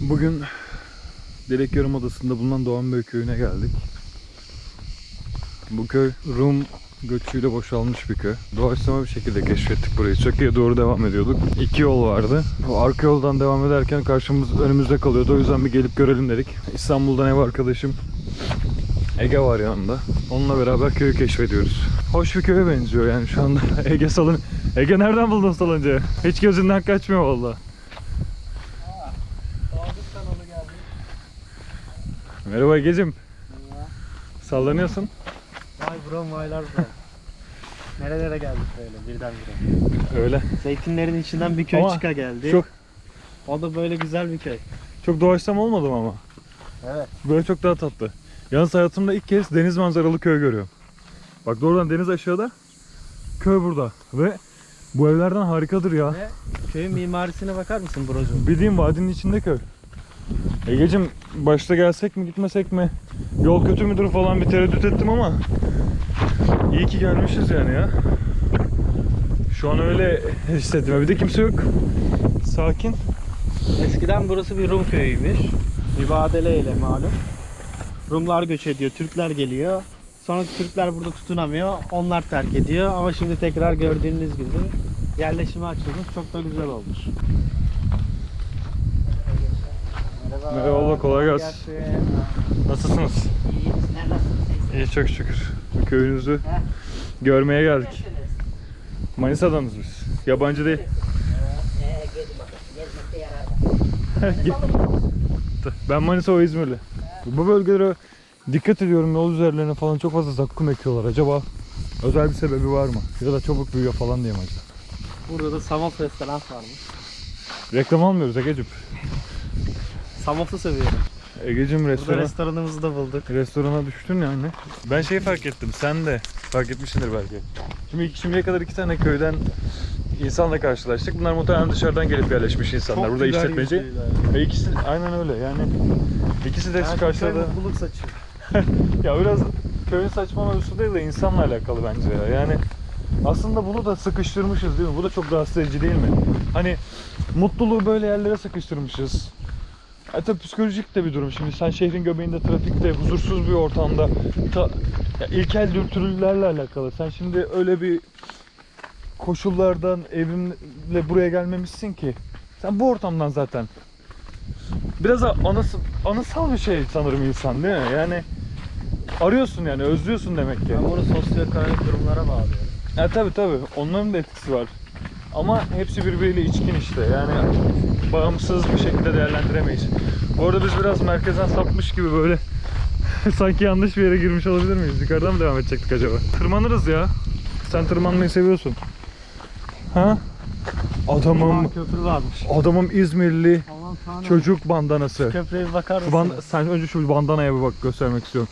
Bugün Dilek Yarımadası'nda bulunan Doğanbey köyüne geldik. Bu köy Rum göçüyle boşalmış bir köy. Doğaçlama bir şekilde keşfettik burayı. Çakı'ya doğru devam ediyorduk. İki yol vardı. Bu arka yoldan devam ederken karşımız önümüzde kalıyordu. O yüzden bir gelip görelim dedik. İstanbul'dan ev arkadaşım Ege var yanında. Onunla beraber köyü keşfediyoruz. Hoş bir köye benziyor yani şu anda. Ege salın. Ege nereden buldun salıncayı? Hiç gözünden kaçmıyor valla. Merhaba Ege'cim. Sallanıyorsun. Vay bro vaylar bro. Nerelere geldik böyle birdenbire. Öyle. Zeytinlerin içinden bir köy Ama çıka geldi. Çok O da böyle güzel bir köy. çok doğaçlama olmadım ama. Evet. Böyle çok daha tatlı. Yalnız hayatımda ilk kez deniz manzaralı köy görüyorum. Bak doğrudan deniz aşağıda, köy burada. Ve bu evlerden harikadır ya. Ve köyün mimarisine bakar mısın brocum? Bildiğim vadinin içinde köy. Egecim başta gelsek mi gitmesek mi? Yol kötü müdür falan bir tereddüt ettim ama iyi ki gelmişiz yani ya. Şu an öyle hissettim. Bir de kimse yok. Sakin. Eskiden burası bir Rum köyüymüş. Mübadeleyle malum. Rumlar göç ediyor, Türkler geliyor. Sonra Türkler burada tutunamıyor, onlar terk ediyor. Ama şimdi tekrar gördüğünüz gibi yerleşime açılmış, çok da güzel olmuş. Merhaba. Kolay gelsin. Nasılsınız? İyi çok şükür. Köyünüzü görmeye geldik. Manisa'danız biz. Yabancı değil. ben Manisa o İzmirli. Bu bölgelere dikkat ediyorum yol üzerlerine falan çok fazla zakkum ekiyorlar. Acaba özel bir sebebi var mı? Ya da çabuk büyüyor falan diye mi acaba? Burada da Samos restoran varmış. Reklam almıyoruz Ege'cim. Samos'u seviyorum. Ege'cim Burada restoran. restoranımızı da bulduk. Restorana düştün yani. Ben şeyi fark ettim. Sen de fark etmişsindir belki. Şimdi şimdiye kadar iki tane köyden insanla karşılaştık. Bunlar muhtemelen dışarıdan gelip yerleşmiş insanlar. Burada güzel işletmeci. yüzlüler. Ve ikisi aynen öyle. Yani ikisi de köy karşıladı. mutluluk saçıyor. ya biraz köyün saçma mevzusu değil de insanla alakalı bence ya. Yani aslında bunu da sıkıştırmışız değil mi? Bu da çok rahatsız edici değil mi? Hani mutluluğu böyle yerlere sıkıştırmışız. E tabi psikolojik de bir durum. Şimdi sen şehrin göbeğinde, trafikte, huzursuz bir ortamda ta, ya ilkel dürtülerle alakalı. Sen şimdi öyle bir koşullardan evimle buraya gelmemişsin ki. Sen bu ortamdan zaten biraz anıs, anısal bir şey sanırım insan değil mi? Yani arıyorsun yani özlüyorsun demek ki. Ben bunu sosyoekonomik durumlara bağlıyorum. Ya tabi tabi onların da etkisi var. Ama hepsi birbiriyle içkin işte yani bağımsız bir şekilde değerlendiremeyiz. Bu arada biz biraz merkezden sapmış gibi böyle sanki yanlış bir yere girmiş olabilir miyiz? Yukarıdan mı devam edecektik acaba? Tırmanırız ya. Sen tırmanmayı seviyorsun. Ha? Adamım, köprü varmış. adamım İzmirli Aman tanrım. çocuk bandanası. Köprüye bir bakar mısın? ban- sen önce şu bandanaya bir bak göstermek istiyorum.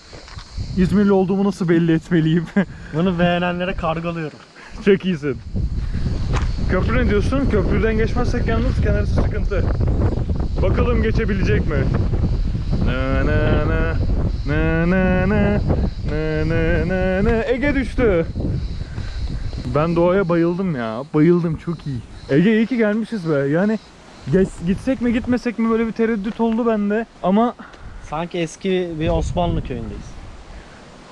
İzmirli olduğumu nasıl belli etmeliyim? Bunu beğenenlere kargalıyorum. Çok iyisin. Köprü ne diyorsun? Köprüden geçmezsek yalnız kenarısı sıkıntı. Bakalım geçebilecek mi? Na na na na na na na na na na Ege düştü. Ben doğaya bayıldım ya. Bayıldım çok iyi. Ege iyi ki gelmişiz be. Yani geç, gitsek mi gitmesek mi böyle bir tereddüt oldu bende. Ama Sanki eski bir Osmanlı köyündeyiz.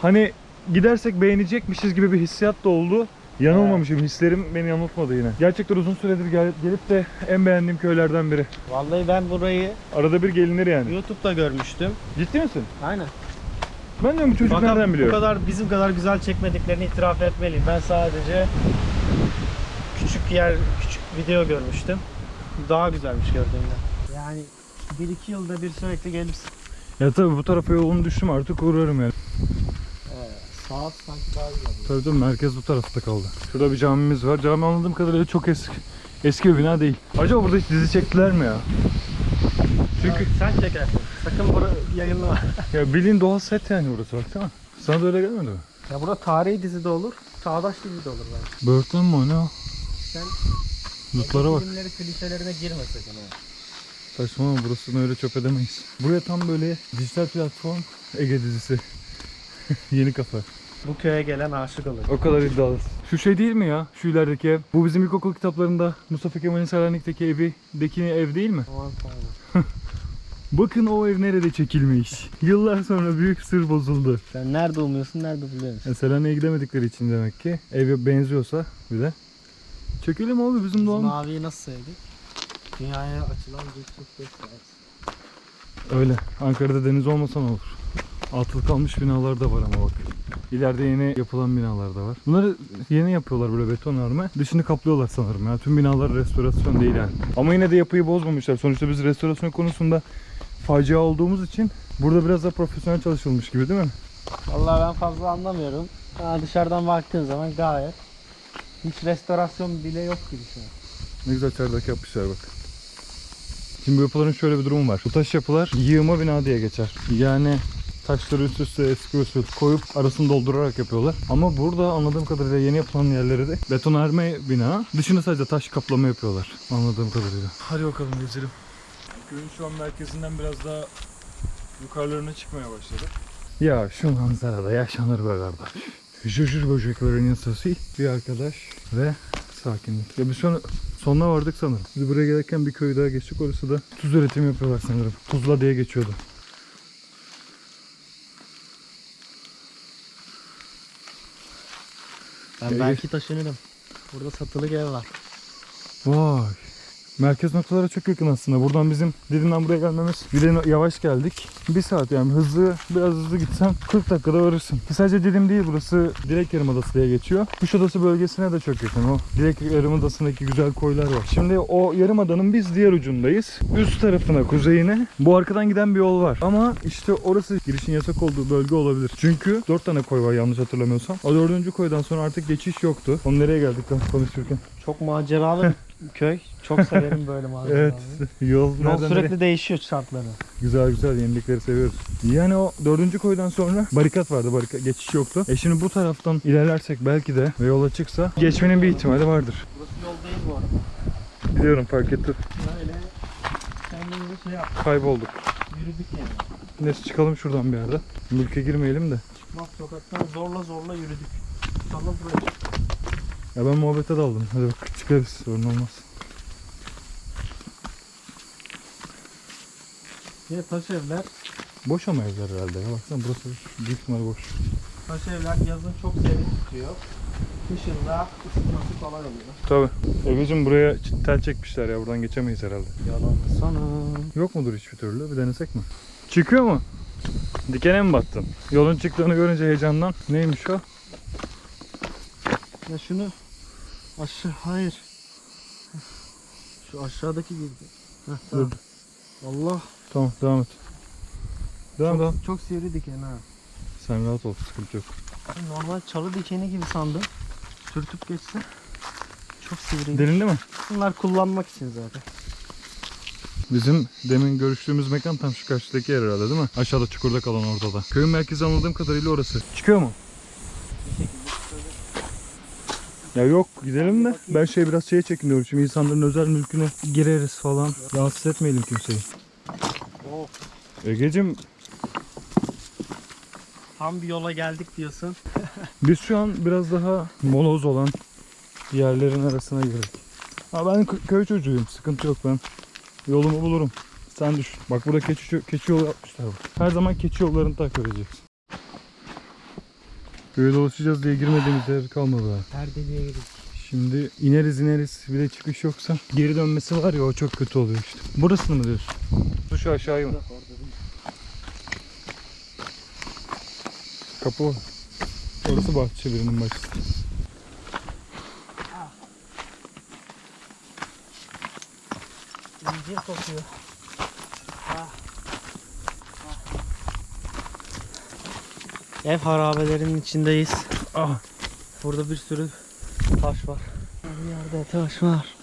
hani gidersek beğenecekmişiz gibi bir hissiyat da oldu. Yanılmamışım. Hislerim beni yanıltmadı yine. Gerçekten uzun süredir gel- gelip de en beğendiğim köylerden biri. Vallahi ben burayı Arada bir gelinir yani. YouTube'da görmüştüm. Ciddi misin? Aynen. Ben de bu çocuk Fakat nereden bu biliyor? kadar bizim kadar güzel çekmediklerini itiraf etmeliyim. Ben sadece küçük yer, küçük video görmüştüm. Daha güzelmiş gördüğümden. Yani 1-2 yılda bir sürekli gelip Ya tabii bu tarafa yolunu düştüm artık uğrarım yani. Saat sanki daha güzel. Tabii tabii merkez bu tarafta kaldı. Şurada bir camimiz var. Cami anladığım kadarıyla çok eski. Eski bir bina değil. Acaba burada hiç dizi çektiler mi ya? Çünkü sen çekersin. Sakın bunu yayınlama. ya bildiğin doğal set yani burası baksana. Sana da öyle gelmedi mi? ya burada tarihi dizi de olur, çağdaş dizi de olur bence. Börtlen mi o ne o? Sen Lootlara bak. filmleri klişelerine girme sakın ha. Saçmalama burasını öyle çöp edemeyiz. Buraya tam böyle dijital platform Ege dizisi. Yeni kafa. Bu köye gelen aşık olur. O kadar iddialı. Şu şey değil mi ya? Şu ilerideki ev. Bu bizim ilkokul kitaplarında Mustafa Kemal'in Selanik'teki evindeki ev değil mi? Aman tanrım. Bakın o ev nerede çekilmiş. Yıllar sonra büyük sır bozuldu. Sen nerede umuyorsun, nerede buluyorsun? E, Selanik'e gidemedikleri için demek ki. Ev benziyorsa bir de. Çekelim abi bizim Biz doğal. maviyi nasıl sevdik? Dünyaya açılan bir çift göz Öyle. Ankara'da deniz olmasa ne olur? Atıl kalmış binalar da var ama bak. İleride yeni yapılan binalar da var. Bunları yeni yapıyorlar böyle beton arme. Dışını kaplıyorlar sanırım ya. Tüm binalar restorasyon değil yani. Ama yine de yapıyı bozmamışlar. Sonuçta biz restorasyon konusunda facia olduğumuz için burada biraz da profesyonel çalışılmış gibi değil mi? Vallahi ben fazla anlamıyorum. Ha, dışarıdan baktığın zaman gayet hiç restorasyon bile yok gibi şu an. Ne güzel çardak yapmışlar bak. Şimdi bu yapıların şöyle bir durumu var. Bu taş yapılar yığıma bina diye geçer. Yani taşları üst üste eski usul koyup arasını doldurarak yapıyorlar. Ama burada anladığım kadarıyla yeni yapılan yerleri de betonarme bina. Dışını sadece taş kaplama yapıyorlar. Anladığım kadarıyla. Hadi bakalım gezelim. Köyün şu an merkezinden biraz daha yukarılarına çıkmaya başladık. Ya şu manzarada yaşanır be kardeş. Jujur böceklerin sesi bir arkadaş ve sakinlik. Ya biz an sonuna vardık sanırım. Biz buraya gelirken bir köy daha geçtik. Orası da tuz üretimi yapıyorlar sanırım. Tuzla diye geçiyordu. Ben belki taşınırım. Burada satılık ev var. Vay. Merkez noktalara çok yakın aslında. Buradan bizim Didim'den buraya gelmemiz bir yavaş geldik. Bir saat yani hızlı biraz hızlı gitsen 40 dakikada varırsın. Ki sadece Didim değil burası Dilek Yarımadası diye geçiyor. Kuşadası bölgesine de çok yakın. O Dilek Yarımadası'ndaki güzel koylar var. Şimdi o yarımadanın biz diğer ucundayız. Üst tarafına kuzeyine bu arkadan giden bir yol var. Ama işte orası girişin yasak olduğu bölge olabilir. Çünkü 4 tane koy var yanlış hatırlamıyorsam. O dördüncü koydan sonra artık geçiş yoktu. Onu nereye geldik lan konuşurken? Çok maceralı köy. Çok severim böyle maceraları. Evet. Yol, Yol nereden sürekli nereye? değişiyor şartları. Güzel güzel yenilikleri seviyoruz. Yani o dördüncü koydan sonra barikat vardı. Barikat geçiş yoktu. E şimdi bu taraftan ilerlersek belki de ve yola çıksa geçmenin bir ihtimali vardır. Burası yol değil bu arada. Biliyorum fark ettim. Böyle kendimizi şey yaptık. Kaybolduk. Yürüdük yani. Neyse çıkalım şuradan bir yerde. Mülke girmeyelim de. Çıkmak sokaktan zorla zorla yürüdük. Sonra buraya. Ya ben muhabbete daldım. Hadi bak çıkarız sorun olmaz. Yine taş evler. Boş ama evler herhalde ya. Baksana burası büyük ihtimal boş. Taş evler yazın çok serin tutuyor. Kışın da ısıtması kolay oluyor. Tabi. Egeciğim buraya tel çekmişler ya. Buradan geçemeyiz herhalde. Yalan sana. Yok mudur hiçbir türlü? Bir denesek mi? Çıkıyor mu? Dikene mi battın? Yolun çıktığını görünce heyecandan. Neymiş o? Ya şunu aşağı hayır. Şu aşağıdaki girdi. Heh, tamam. Dur. Allah. Tamam devam et. Devam devam. Çok, çok sivri diken ha. Sen rahat ol sıkıntı yok. Normal çalı dikeni gibi sandım. Sürtüp geçse. Çok sivri. Derinde mi? Bunlar kullanmak için zaten. Bizim demin görüştüğümüz mekan tam şu karşıdaki yer herhalde değil mi? Aşağıda çukurda kalan ortada. Köyün merkezi anladığım kadarıyla orası. Çıkıyor mu? Ya yok gidelim de ben şey biraz şeye çekiniyorum. Şimdi insanların özel mülküne gireriz falan. Rahatsız etmeyelim kimseyi. Oh. Egecim Tam bir yola geldik diyorsun. Biz şu an biraz daha moloz olan yerlerin arasına girdik. Ha ben kö- köy çocuğuyum. Sıkıntı yok ben. Yolumu bulurum. Sen düşün. Bak burada keçi, keçi yolu yapmışlar. Bak. Her zaman keçi yollarını takip edeceksin. Köye dolaşacağız diye girmediğimiz yer kalmadı ha. Her deliğe girdik. Şimdi ineriz ineriz bir de çıkış yoksa geri dönmesi var ya o çok kötü oluyor işte. Burasını mı diyorsun? Şu aşağıyı mı? Kapı. Orası bahçe birinin bahçesi. İncir kokuyor. Ah. Ev harabelerinin içindeyiz. Ah Burada bir sürü taş var. Her yerde taş var.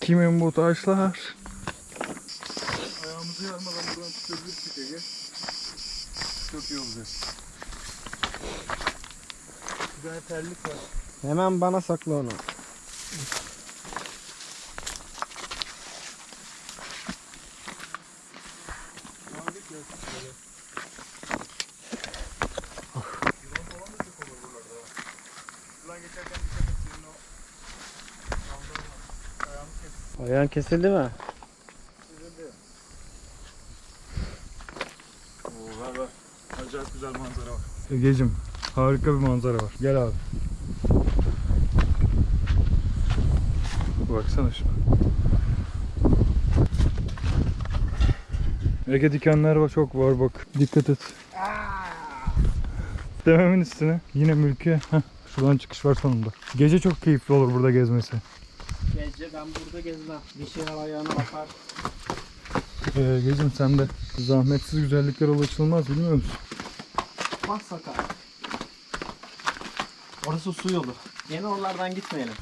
Kimin bu taşlar? Ayağımızı yarmadan buradan çıkabilirsek Ege. Çok iyi olacak. Güzel terlik var. Hemen bana sakla onu. Buradan geçerken dikkat et senin o Ayağın kesildi mi? acayip güzel manzara var. Egeciğim harika bir manzara var. Gel abi. Baksana şuna. Ege dikenler var çok var bak. Dikkat et. Dememin üstüne. Yine mülkiye. Heh, şuradan çıkış var sonunda. Gece çok keyifli olur burada gezmesi. Gece ben burada gezmem. Bir şeyler ayağına bakar. Ee, Egeciğim sen de zahmetsiz güzelliklere ulaşılmaz bilmiyor musun? Bas sakar. Orası su yolu. Yine oralardan gitmeyelim.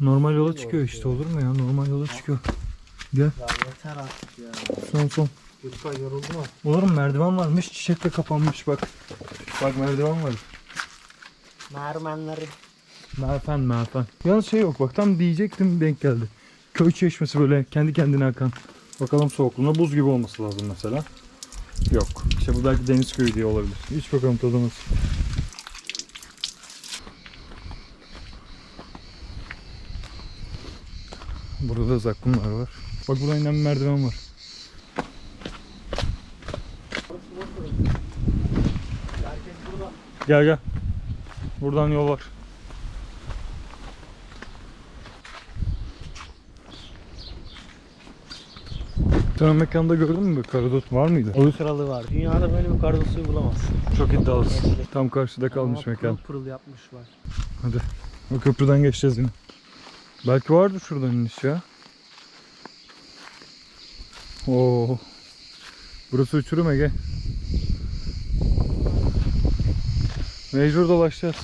Normal yola çıkıyor işte olur mu ya? Normal yola çıkıyor. Gel Ya yeter artık ya. son son. Lütfen yoruldum mu? Olur mu? Merdiven varmış. Çiçekle kapanmış bak. Bak merdiven var. Mermenleri. Merfen merfen. Yalnız şey yok bak tam diyecektim denk geldi. Köy çeşmesi böyle kendi kendine akan. Bakalım soğukluğuna buz gibi olması lazım mesela. Yok. İşte bu belki deniz köyü diye olabilir. İç bakalım tadımız. Burada da zakkumlar var. Bak burada inen bir merdiven var. Gel gel. Buradan yol var. Sen o mekanda gördün mü? Karadut var mıydı? En kralı var. Dünyada böyle bir karada suyu bulamazsın. Çok iddialısın. Tam karşıda kalmış Ama mekan. Pırıl pırıl yapmışlar. Hadi. O köprüden geçeceğiz yine. Belki vardır şuradan iniş ya. Oo. Burası uçurum Ege. Mecbur dolaşacağız.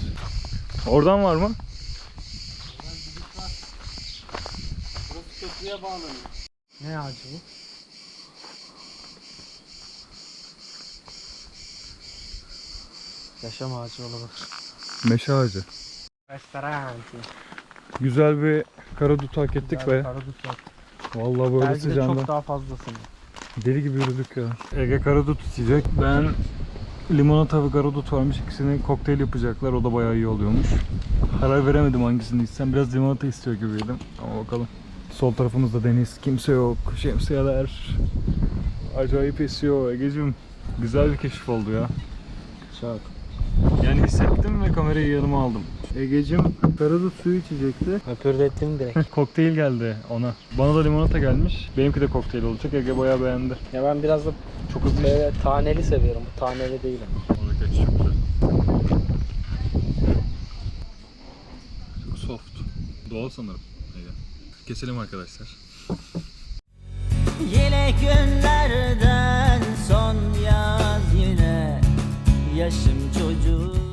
Oradan var mı? Burası köprüye bağlanıyor. Ne ağacı bu? Yaşam ağacı olabilir. Meşe ağacı. Restoran. Güzel bir karadut hak ettik be. Karadut var. Vallahi böyle Belki sıcağında. çok daha fazlasını. Deli gibi yürüdük ya. Ege karadut içecek. Ben limonata ve karadut varmış. İkisini kokteyl yapacaklar. O da bayağı iyi oluyormuş. Karar veremedim hangisini içsem. Biraz limonata istiyor gibiydim. Ama bakalım. Sol tarafımızda deniz. Kimse yok. Şemsiyeler. Acayip esiyor Ege'cim. Güzel bir keşif oldu ya. Çok. Yani hissettim ve kamerayı yanıma aldım. Ege'cim karadut suyu içecekti. Öpürdettim direkt. kokteyl geldi ona. Bana da limonata gelmiş. Benimki de kokteyl olacak. Ege bayağı beğendi. ya ben biraz da Çok hızlı böyle taneli seviyorum. Bu taneli değil ama. Orada geç çok güzel. Çok soft. Doğal sanırım. Ege. Keselim arkadaşlar. Yine günlerden Yaşım çocuk